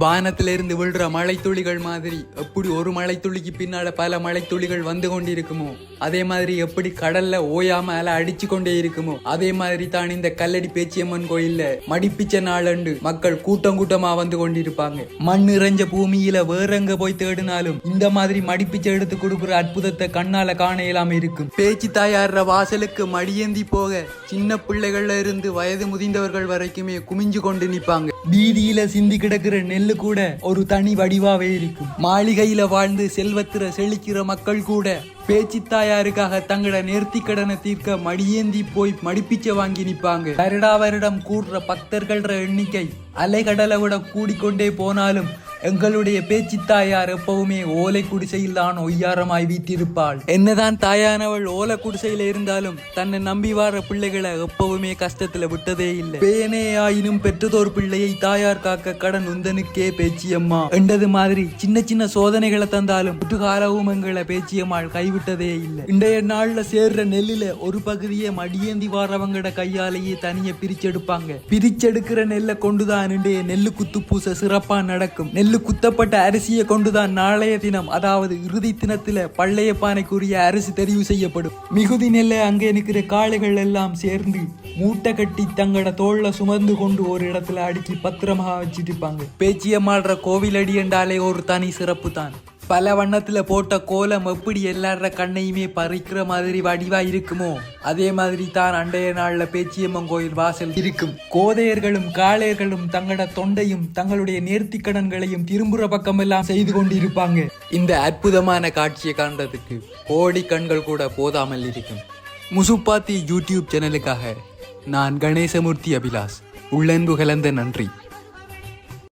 வானத்திலிருந்து விழுற மழைத்துளிகள் மாதிரி. எப்படி ஒரு மழைத்துளிக்கு பின்னால பல மழைத்துளிகள் வந்து கொண்டிருக்குமோ? அதே மாதிரி எப்படி கடல்ல ஓயாம அலை அடிச்சு கொண்டே இருக்குமோ? அதே மாதிரி தான் இந்த கல்லடி பேச்சியம்மன் கோயில்ல மடிப்பிச்ச நாளண்டு மக்கள் கூட்டம் கூட்டமா வந்து கொண்டிருப்பாங்க. மண் நிறைஞ்ச பூமியில வேறெங்க போய் தேடினாலும் இந்த மாதிரி மடிப்பிச்சை எடுத்து கொடுக்குற அற்புதத்தை கண்ணால காண இயலாம இருக்கும். பேச்சு தாயாடுற வாசலுக்கு மடியேந்தி போக சின்ன பிள்ளைகள்ல இருந்து வயது முதிந்தவர்கள் வரைக்குமே குமிஞ்சு கொண்டு நிப்பாங்க வீதியில சிந்தி கிடக்கிற கல்லு கூட ஒரு தனி வடிவாவே இருக்கும். மாளிகையில வாழ்ந்து செல்வத்திர செழிக்கிற மக்கள் கூட பேச்சு தாயாருக்காக தங்களோட நேர்த்தி கடனை தீர்க்க மடியேந்தி போய் மடிப்பிச்ச வாங்கி நிற்பாங்க வருடா வருடம் கூடுற பக்தர்கள்ற எண்ணிக்கை அலைகடலை விட கூடிக்கொண்டே போனாலும் எங்களுடைய பேச்சு தாயார் எப்பவுமே ஓலை குடிசையில் தான் ஒய்யாரமாய் வீட்டிருப்பாள் என்னதான் தாயானவள் ஓலை குடிசையில இருந்தாலும் தன்னை நம்பி வார பிள்ளைகளை எப்பவுமே கஷ்டத்துல விட்டதே இல்லை. பேனே ஆயினும் பெற்றதோர் பிள்ளையை தாயார் காக்க கடன் உந்தனுக்கே பேச்சியம்மா. என்றது மாதிரி சின்ன சின்ன சோதனைகளை தந்தாலும் புட்டுகாலவும் எங்களை பேச்சியம்மாள் கைவிட்டதே இல்லை. இன்றைய நாள்ல சேர்ற நெல்லுல ஒரு பகுதியை மடியேந்தி வாரவங்கட கையாலேயே தனியை பிரிச்செடுப்பாங்க. பிரிச்செடுக்கிற நெல்லை கொண்டுதான் இன்றைய நெல்லு குத்து பூசை சிறப்பா நடக்கும். நெல்லு குத்தப்பட்ட அரிசியை கொண்டுதான் நாளைய தினம் அதாவது இறுதி தினத்துல பள்ளைய பானைக்குரிய அரிசி தெரிவு செய்யப்படும். மிகுதி நெல்லை அங்கே நிற்கிற காளைகள் எல்லாம் சேர்ந்து மூட்டை கட்டி தங்களோட தோல்ல சுமந்து கொண்டு ஒரு இடத்துல அடுக்கி பத்திரமா வச்சிட்டு இருப்பாங்க பேச்சியம்மாள்ற கோவில் அடி என்றாலே ஒரு தனி சிறப்பு தான் பல வண்ணத்துல போட்ட கோலம் எப்படி எல்லார கண்ணையுமே பறிக்கிற மாதிரி வடிவா இருக்குமோ அதே மாதிரி தான் அண்டைய நாள்ல பேச்சியம்மன் கோயில் வாசல் இருக்கும். கோதையர்களும் காளையர்களும் தங்களோட தொண்டையும் தங்களுடைய நேர்த்தி கடன்களையும் திரும்புற பக்கமெல்லாம் செய்து கொண்டிருப்பாங்க. இந்த அற்புதமான காட்சியை காண்றதுக்கு கோடி கண்கள் கூட போதாமல் இருக்கும். முசுப்பாத்தி யூடியூப் சேனலுக்காக நான் கணேசமூர்த்தி அபிலாஷ் உள்ளன்பு கலந்த நன்றி.